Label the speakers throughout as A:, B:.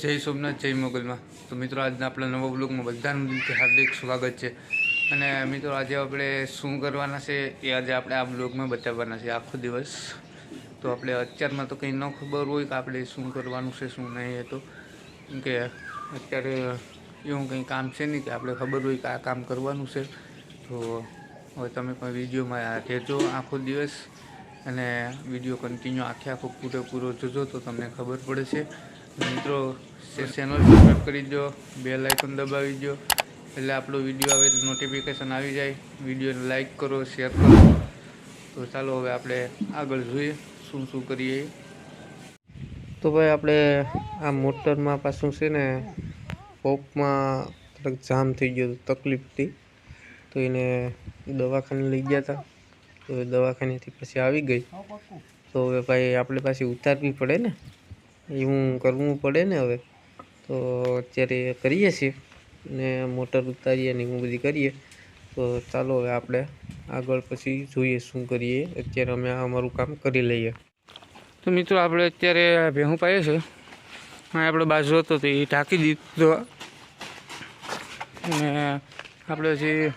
A: સોમનાથ, જય મોગલમાં. તો મિત્રો, આજના આપણા નવા બ્લોગમાં બધાનું દિલથી હાર્દિક સ્વાગત છે. અને મિત્રો, આજે આપણે શું કરવાના છે એ આજે આપણે આ બ્લોગમાં બતાવવાના છે. આખો દિવસ. તો આપણે અત્યારમાં તો કંઈ ન ખબર હોય કે આપણે શું કરવાનું છે, શું નહીં એ તો. કે અત્યારે એવું કંઈ કામ છે નહીં કે આપણે ખબર હોય કે આ કામ કરવાનું છે. તો હવે તમે પણ વિડીયોમાં રહેજો આખો દિવસ. અને વીડિયો કન્ટિન્યુ આખે આખો પૂરેપૂરો જોજો તો તમને ખબર પડે છે. મિત્રો ચેનલ સબસ્ક્રાઈબ કરી દો બે લાઇકન દબાવી દો, એટલે આપણો વીડિયો આવે નોટિફિકેશન આવી જાય. વિડીયોને લાઇક કરો શેર કરો. તો ચાલો હવે આપણે આગળ જોઈએ શું શું કરીએ. તો ભાઈ આપણે આ મોટરમાં પાછું છે ને, પોપમાં થોડોક જામ થઈ ગયો તકલીફ હતી. તો એને દવાખાને લઈ ગયા હતા. તો દવાખાનેથી પછી આવી ગઈ. તો હવે ભાઈ આપણે પાછી ઉતારવી પડે ને. એવું કરવું પડે ને હવે. તો અત્યારે કરીએ છીએ ને મોટર ઉતારીએ ને એવું બધી કરીએ. તો ચાલો હવે આપણે આગળ પછી જોઈએ શું કરીએ. અત્યારે અમે અમારું કામ કરી લઈએ. તો મિત્રો આપણે અત્યારે ભેહું પાઈએ છે હા આપણે બાજુ હતો તો એ ઢાંકી દીધો. અને આપણે હજી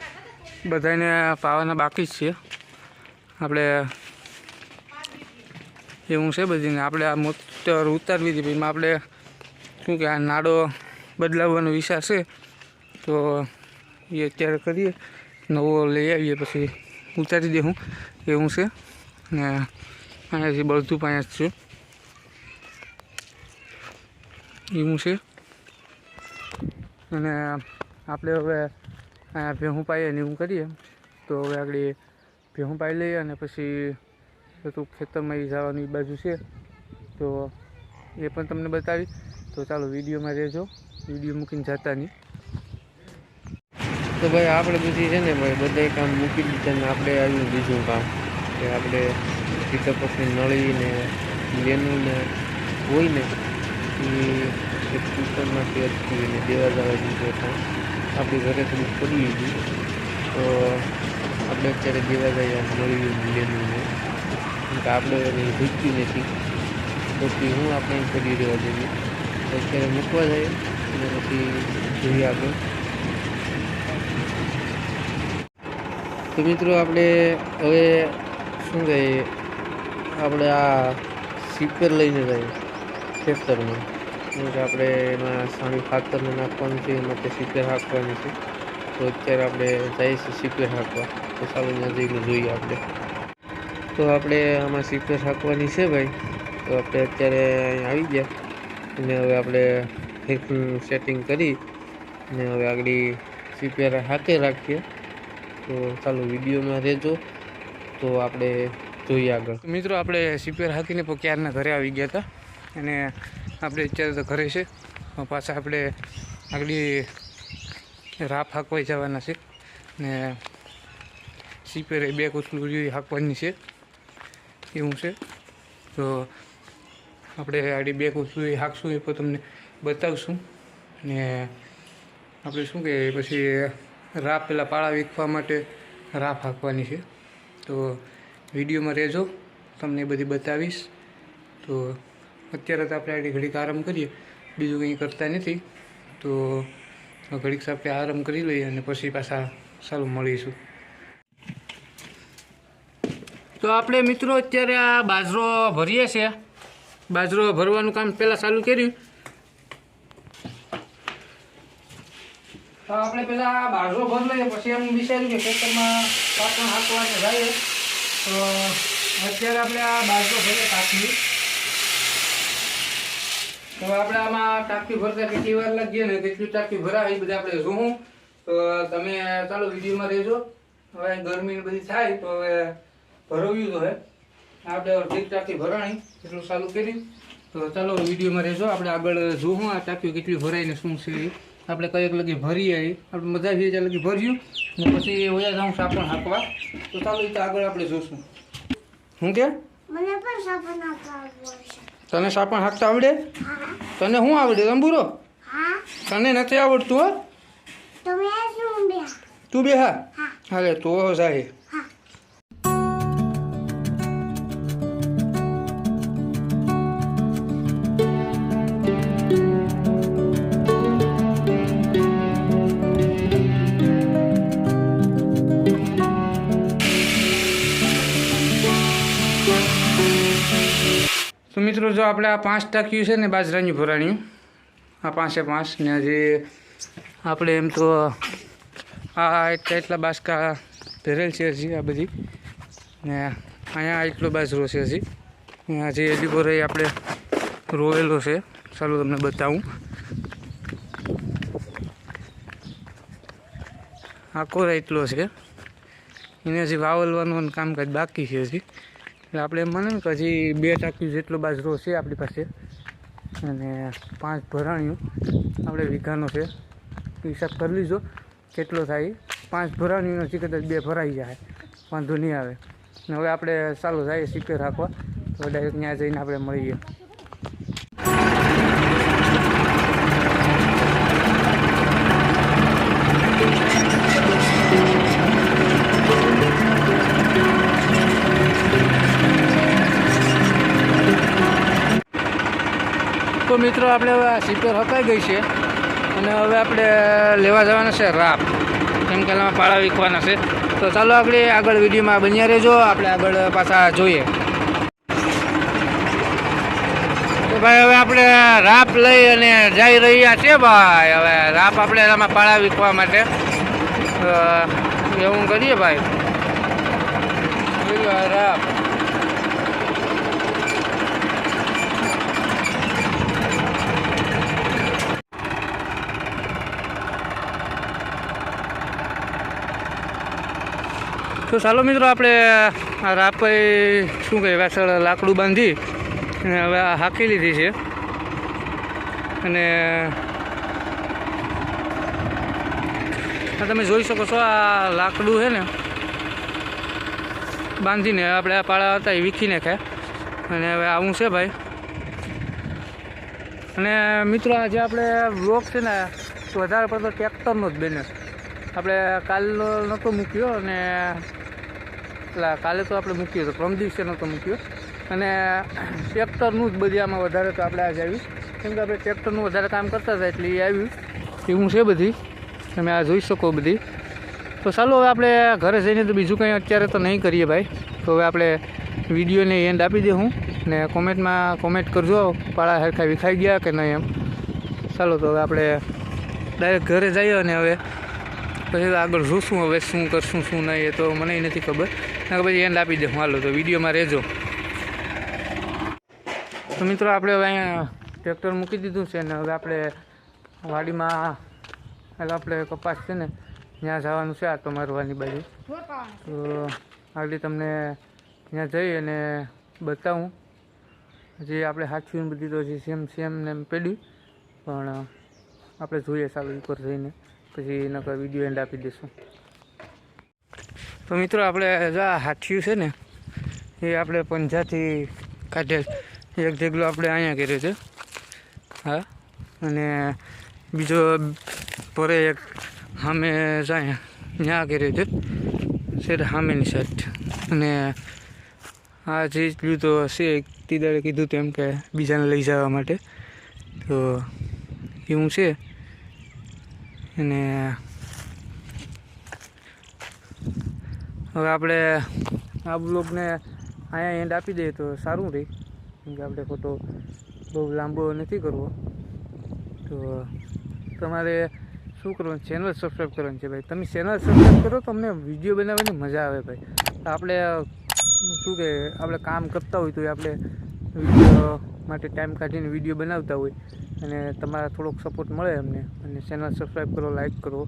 A: બધાને પાવાના બાકી જ છે આપણે એવું છે બધીને. આપણે આ મોટર ઉતારવી હતી એમાં આપણે શું કે આ નાડો બદલાવવાનો વિચાર છે. તો એ અત્યારે કરીએ. નવો લઈ આવીએ પછી ઉતારી દઉં એવું છે. ને અહીંયાથી બળતું જ છે. એવું છે. અને આપણે હવે અહીંયા ભેહું પાઈએ ને એવું કરીએ. તો હવે આગળ ભેહું પાઈ લઈએ અને પછી બધું ખેતરમાં જવાની બાજુ છે, તો એ પણ તમને બતાવી તો ચાલો વિડીયોમાં રહેજો. વીડિયો મૂકીને જતા નહીં. તો ભાઈ આપણે બધી છે ને ભાઈ બધા કામ મૂકી દીધા ને આપણે આવ્યું બીજું કામ. કે આપણે સીતાપસની નળી ને લેનું ને હોય ને, એ કુકરમાંથી અટકીને દેવા જવા દીધું પણ આપણી ઘરે થોડુંક પડી ગયું. તો આપણે અત્યારે દેવા જઈએ નળી લેનું ને. કે આપણે એને ભૂખ્યું નથી. પછી હું આપણે એમ કરી રહેવા જોઈએ તો અત્યારે મૂકવા જઈએ અને પછી જોઈએ આપણે. તો મિત્રો આપણે હવે શું કહીએ? આપણે આ સીપર લઈને જઈએ ખેતરમાં. કે આપણે એમાં સાણી ખાતરને નાખવાનું છે એ માટે સીપર હાંકવાની છે. તો અત્યારે આપણે જઈએ છીએ સીપર હાંકવા. તો ચાલો ત્યાં જઈને જોઈએ આપણે. તો આપણે આમાં સીપર હાંકવાની છે ભાઈ. તો આપણે અત્યારે અહીં આવી ગયા. અને હવે આપણે સેટિંગ કરી અને હવે આગળ સીપર હાથે રાખીએ. તો ચાલો વિડીયોમાં રહેજો. તો આપણે જોઈએ આગળ. મિત્રો આપણે સીપીઆર હાકીને પણ ક્યારના ઘરે આવી ગયા હતા. અને આપણે અત્યારે તો ઘરે છે. પાછા આપણે આગળ રાફ હાંકવાઈ જવાના છે. ને સીપેરે બે કોથળીઓ હાંકવાની છે. એવું છે. તો આપણે આડી બે એ હાંકશું, એ પણ તમને બતાવશું. ને આપણે શું કે, પછી રા પેલા પાળા વીખવા માટે રાફ હાંકવાની છે. તો વિડીયોમાં રહેજો, તમને બધી બતાવીશ. તો અત્યારે તો આપણે આડી ઘડીક આરામ કરીએ, બીજું કંઈ કરતા નથી. તો ઘડીક આપણે આરામ કરી લઈએ અને પછી પાછા સારું મળીશું. તો આપણે મિત્રો અત્યારે આ બાજરો ભરીએ છીએ. બાજરો ભરવાનું કામ પહેલાં ચાલુ કર્યું. તો આપણે પેલા બાજરો ભર લઈએ, પછી એમ વિચાર્યું કે ખેતરમાં પાકણ હાંકવાને જઈએ તો અત્યારે આપણે આ બાજરો ભરીએ ટાંકી તો આપણે આમાં ટાંકી ભરતા કેટલી વાર લાગીએ ને કેટલી ટાંકી ભરાય એ બધા આપણે જોઉં તો તમે ચાલો વિડીયોમાં રહેજો. હવે ગરમી બધી થાય, તો હવે ભરવ્યું તો હે. આપણે ઠીક ટાંકી ભરાણી એટલું ચાલુ કર્યું તો ચાલો વિડીયોમાં રહેજો. આપણે આગળ જોવું આ ટાંકીઓ કેટલી ભરાય ને શું છે આપણે કંઈક લગી ભરીએ આવી આપણે મજા આવી ત્યાં લગી ભર્યું. ને પછી ઓયા જાઉં સાપણ હાંકવા. તો ચાલો એ તો આગળ આપણે જોશું. શું કે? તને સાપણ હાંકતા આવડે? તને શું આવડે
B: તંબુરો
A: તને નથી આવડતું હો. તું બે હા
B: હા.
A: હાલે તો જાય મિત્રો, જો આપણે આ પાંચ ટાંક્યું છે ને બાજરાની ભરાણીયું. આ પાંચે પાંચ, ને હજી આપણે એમ તો આ એટલા એટલા બાસકા ભરેલ છે હજી આ બધી. ને અહીંયા એટલો બાજરો છે હજી. હજી હજી હજી રહી આપણે રોવેલો છે. ચાલો તમને બતાવું. આખો એટલો છે. એને હજી વાવલવાનું કામકાજ બાકી છે હજી. એટલે આપણે એમ મને કે હજી બે ટાંકી જેટલો બાજરો છે આપણી પાસે. અને પાંચ ભરાણીયું આપણે વીઘાનો છે. હિસાબ કરી લીધો કેટલો થાય. પાંચ ભરાણીનો છે કદાચ બે ભરાઈ જાય. વાંધો નહીં આવે. ને હવે આપણે ચાલુ થાય સિક્યોર રાખવા તો ડાયરેક્ટ ત્યાં જઈને આપણે મળીએ. તો મિત્રો આપણે હવે આ હકાઈ ગઈ છે. અને હવે આપણે લેવા જવાના છે રાપ. કેમ કે એમાં પાળા વીકવાના છે. તો ચાલો આપણે આગળ વિડીયોમાં બન્યા રહેજો. આપણે આગળ પાછા જોઈએ. તો ભાઈ, હવે આપણે રાપ લઈ અને જઈ રહ્યા છે ભાઈ. હવે રાપ આપણે એમાં પાળા વીકવા માટે. એવું કરીએ ભાઈ. રાપ. તો ચાલો મિત્રો, આપણે આ રાપે શું કહે પાછળ લાકડું બાંધી અને હવે આ હાંકી લીધી છે. અને તમે જોઈ શકો છો, આ લાકડું છે ને, બાંધીને આપણે આ પાળા હતા એ વીખી નાખ્યા. અને હવે આવું છે ભાઈ. અને મિત્રો, આજે આપણે વ્લોગ છે ને, વધારે પડતો ટ્રેક્ટરનો જ બને આપણે કાલનો નહોતો મૂક્યો અને એટલે કાલે તો આપણે મૂક્યો હતો પ્રમ દિવસે નહોતો મૂક્યો. અને ટ્રેક્ટરનું જ બધી આમાં વધારે તો આપણે આજે આવ્યું. કેમ કે આપણે ટ્રેક્ટરનું વધારે કામ કરતા હતા એટલે એ આવ્યું. એવું છે બધી. તમે આ જોઈ શકો બધી. તો ચાલો હવે આપણે ઘરે જઈને તો બીજું કંઈ અત્યારે તો નહીં કરીએ ભાઈ. તો હવે આપણે વિડીયોને એન્ડ આપી દે હું. ને કોમેન્ટમાં કોમેન્ટ કરજો પાળા હરખા વિખાઈ ગયા કે નહીં એમ. ચાલો તો હવે આપણે ડાયરેક્ટ ઘરે જઈએ અને હવે પછી આગળ જોશું, હવે શું કરશું, શું નહીં એ તો મને નથી ખબર. ના પછી એન્ડ આપી દે હું હાલો, તો વિડીયોમાં રહેજો. તો મિત્રો, આપણે હવે અહીંયા ટ્રેક્ટર મૂકી દીધું છે ને હવે આપણે વાડીમાં એટલે આપણે કપાસ છે ને, ત્યાં જવાનું છે આટો મારવાની બાજુ. તો આગળ તમને ત્યાં જઈ અને બતાવું. જે આપણે હાથીને બધી તો હજી સેમ સેમ ને એમ પેડ્યું પણ આપણે જોઈએ સારું ઉપર જઈને. પછી નકર વીડિયો એન્ડ આપી દઈશું તો મિત્રો, આપણે જા હાથિયું છે ને, એ આપણે પંજાથી કાઢે. એક ઢેગલો આપણે અહીંયા કર્યો છે. હા, અને બીજો પરે એક સામે જાય ત્યાં કર્યો છે. સેટ સામેની સાઈડ અને આ જે લીધો હશે તીદારે કીધું તેમ કે બીજાને લઈ જવા માટે. તો એવું છે. અને હવે આપણે આ બ્લોગને અહીંયા એન્ડ આપી દઈએ તો સારું રહે. કેમ કે આપણે ફોટો બહુ લાંબો નથી કરવો. તો તમારે શું કરવાનું? ચેનલ સબસ્ક્રાઈબ કરવાનું છે ભાઈ. તમે ચેનલ સબસ્ક્રાઈબ કરો તો અમને વીડિયો બનાવવાની મજા આવે ભાઈ. આપણે, શું કે, આપણે કામ કરતા હોય તો આપણે વીડિયો માટે ટાઈમ કાઢીને વીડિયો બનાવતા હોય. અને તમારા થોડોક સપોર્ટ મળે અમને. અને ચેનલ સબસ્ક્રાઈબ કરો લાઈક કરો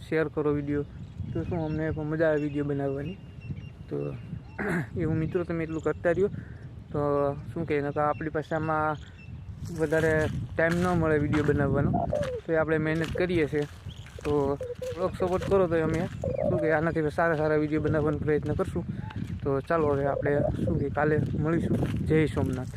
A: શેર કરો વીડિયો તો શું, અમને પણ મજા આવે વીડિયો બનાવવાની. તો એવું મિત્રો તમે એટલું કરતા રહ્યો. તો શું કહે નકર આપણી આમાં વધારે ટાઈમ ન મળે વીડિયો બનાવવાનો. તો એ આપણે મહેનત કરીએ છીએ. તો થોડોક સપોર્ટ કરો તો અમે. શું કે આનાથી સારા સારા વીડિયો બનાવવાનો પ્રયત્ન કરશું. તો ચાલો હવે આપણે શું કે કાલે મળીશું. જય સોમનાથ.